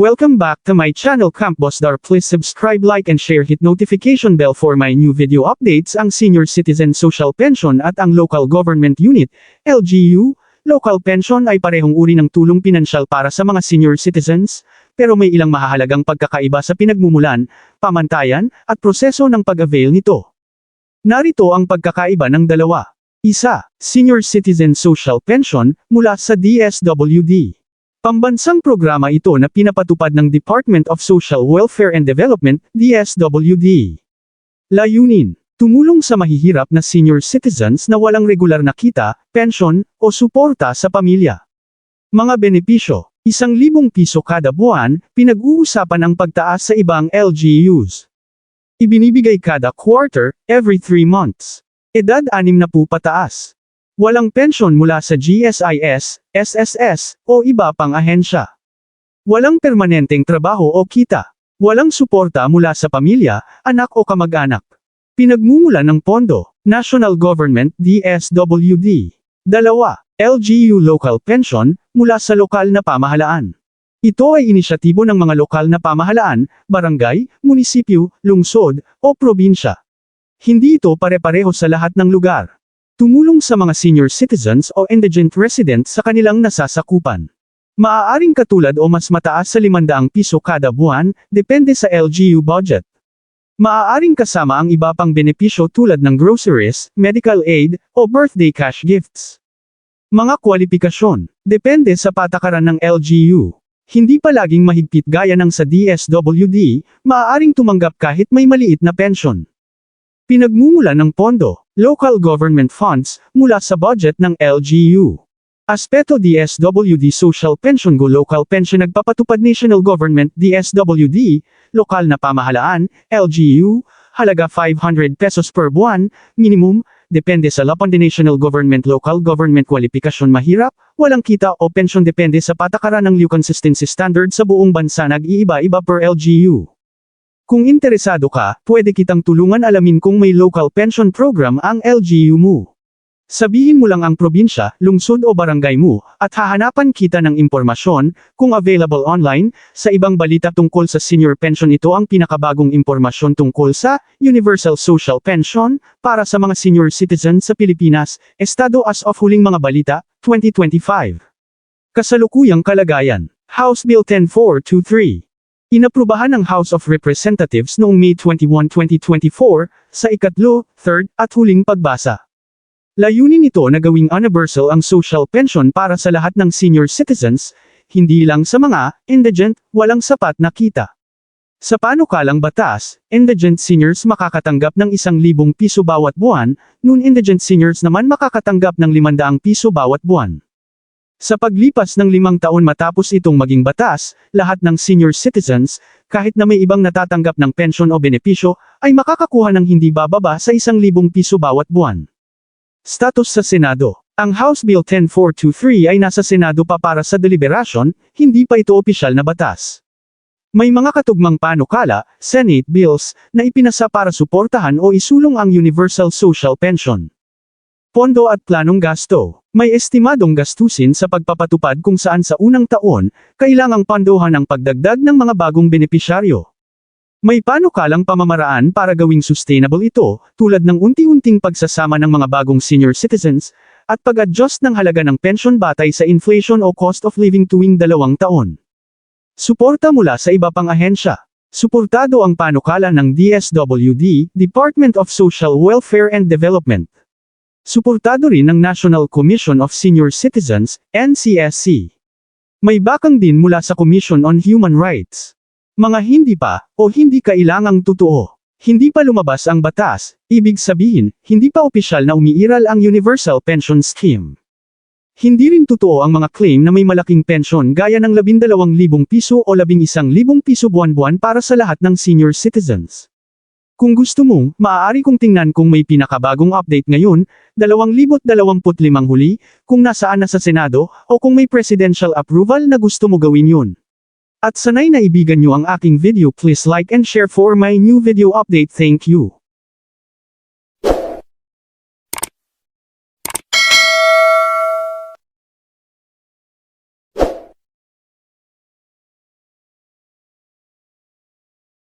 Welcome back to my channel Camp Boss Dar. Please subscribe, like and share hit notification bell for my new video updates ang Senior Citizen Social Pension at ang Local Government Unit, LGU. Local pension ay parehong uri ng tulong pinansyal para sa mga senior citizens, pero may ilang mahahalagang pagkakaiba sa pinagmumulan, pamantayan, at proseso ng pag-avail nito. Narito ang pagkakaiba ng dalawa. Isa, Senior Citizen Social Pension, mula sa DSWD. Pambansang programa ito na pinapatupad ng Department of Social Welfare and Development, DSWD. Layunin, tumulong sa mahihirap na senior citizens na walang regular na kita, pensyon, o suporta sa pamilya. Mga benepisyo, isang libong piso kada buwan, pinag-uusapan ang pagtaas sa ibang LGUs. Ibinibigay kada quarter, every 3 months. Edad 6 na po pataas. Walang pensyon mula sa GSIS, SSS, o iba pang ahensya. Walang permanenteng trabaho o kita. Walang suporta mula sa pamilya, anak o kamag-anak. Pinagmumula ng pondo, National Government DSWD. Dalawa, LGU Local Pension, mula sa lokal na pamahalaan. Ito ay inisyatibo ng mga lokal na pamahalaan, barangay, munisipyo, lungsod, o probinsya. Hindi ito pare-pareho sa lahat ng lugar. Tumulong sa mga senior citizens o indigent residents sa kanilang nasasakupan. Maaaring katulad o mas mataas sa 500 piso kada buwan, depende sa LGU budget. Maaaring kasama ang iba pang benepisyo tulad ng groceries, medical aid, o birthday cash gifts. Mga kwalifikasyon, depende sa patakaran ng LGU. Hindi palaging mahigpit gaya ng sa DSWD, maaaring tumanggap kahit may maliit na pension. Pinagmumula ng pondo, local government funds, mula sa budget ng LGU. Aspeto DSWD Social Pension Go Local Pension Nagpapatupad National Government DSWD, lokal na pamahalaan, LGU, halaga 500 pesos per buwan, minimum, depende sa lapan de National Government Local Government Qualification mahirap, walang kita o pension depende sa patakaran ng Liu Consistency Standard sa buong bansa nag-iiba-iba per LGU. Kung interesado ka, pwede kitang tulungan alamin kung may local pension program ang LGU mo. Sabihin mo lang ang probinsya, lungsod o barangay mo, at hahanapan kita ng impormasyon, kung available online, sa ibang balita tungkol sa senior pension ito ang pinakabagong impormasyon tungkol sa Universal Social Pension, para sa mga senior citizens sa Pilipinas, Estado as of huling mga balita, 2025. Kasalukuyang kalagayan, House Bill 10423. Inaprubahan ng House of Representatives noong May 21, 2024, sa ikatlo, third, at huling pagbasa. Layunin nito na gawing universal ang social pension para sa lahat ng senior citizens, hindi lang sa mga indigent, walang sapat na kita. Sa panukalang batas, indigent seniors makakatanggap ng isang libong piso bawat buwan, nun indigent seniors naman makakatanggap ng limandaang piso bawat buwan. Sa paglipas ng limang taon matapos itong maging batas, lahat ng senior citizens, kahit na may ibang natatanggap ng pensyon o benepisyo, ay makakakuha ng hindi bababa sa isang libong piso bawat buwan. Status sa Senado Ang House Bill 10423 ay nasa Senado pa para sa deliberasyon, hindi pa ito opisyal na batas. May mga katugmang panukala, Senate bills, na ipinasa para suportahan o isulong ang Universal Social Pension. Pondo at planong gasto. May estimadong gastusin sa pagpapatupad kung saan sa unang taon, kailangang pandohan ang pagdagdag ng mga bagong benepisyaryo. May panukalang pamamaraan para gawing sustainable ito, tulad ng unti-unting pagsasama ng mga bagong senior citizens, at pag-adjust ng halaga ng pension batay sa inflation o cost of living tuwing dalawang taon. Suporta mula sa iba pang ahensya. Suportado ang panukala ng DSWD, Department of Social Welfare and Development. Suportado rin ng National Commission of Senior Citizens, NCSC. May bakang din mula sa Commission on Human Rights. Mga hindi pa, o hindi kailangang totoo. Hindi pa lumabas ang batas, ibig sabihin, hindi pa opisyal na umiiral ang Universal Pension Scheme. Hindi rin totoo ang mga claim na may malaking pensyon gaya ng 12,000 piso o 11,000 piso buwan-buwan para sa lahat ng senior citizens. Kung gusto mo, maaari kong tingnan kung may pinakabagong update ngayon, 2025 huli, kung nasaan na sa Senado, o kung may presidential approval na gusto mo gawin yun. At sanay na ibigan nyo ang aking video please like and share for my new video update thank you.